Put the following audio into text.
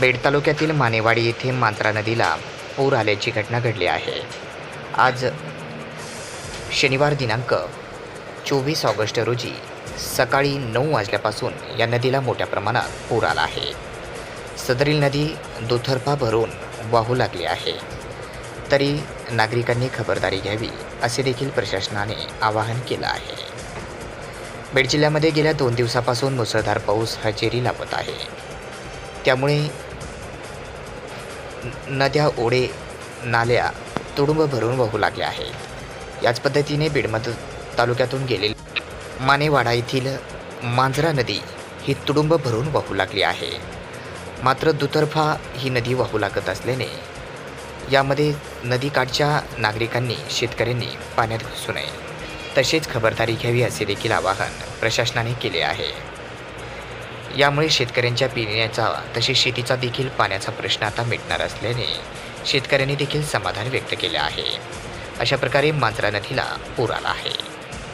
Bed तालुक्यातील मानेवाडी येथे मांत्रा नदीला पूर आल्याची घटना घडली आहे. आज शनिवार दिनांक चोवीस ऑगस्ट रोजी सकाळी नऊ वाजल्यापासून या नदीला मोठ्या प्रमाणात पूर आला आहे. सदरील नदी दुथरपा भरून वाहू लागली आहे. तरी नागरिकांनी खबरदारी घ्यावी असे देखील प्रशासनाने आवाहन केलं आहे. बीड जिल्ह्यामध्ये गेल्या दोन दिवसापासून मुसळधार पाऊस हजेरी लावत आहे. त्यामुळे नद्या ओढे नाल्या तुडुंब भरून वाहू लागल्या आहेत. याच पद्धतीने बीडमध तालुक्यातून गेलेली मानेवाडा येथील मांजरा नदी ही तुडुंब भरून वाहू लागली आहे. मात्र दुतर्फा ही नदी वाहू लागत असल्याने यामध्ये नदीकाठच्या नागरिकांनी शेतकऱ्यांनी पाण्यात घुसू नये. तसेच खबरदारी घ्यावी असे देखील आवाहन प्रशासनाने केले आहे. यामुळे शेतकऱ्यांच्या पिण्याचा तसेच शेतीचा देखील पाण्याचा प्रश्न आता मिटणार असल्याने शेतकऱ्यांनी देखील समाधान व्यक्त केले आहे. अशा प्रकारे मांजरा नदीला पूर आला आहे.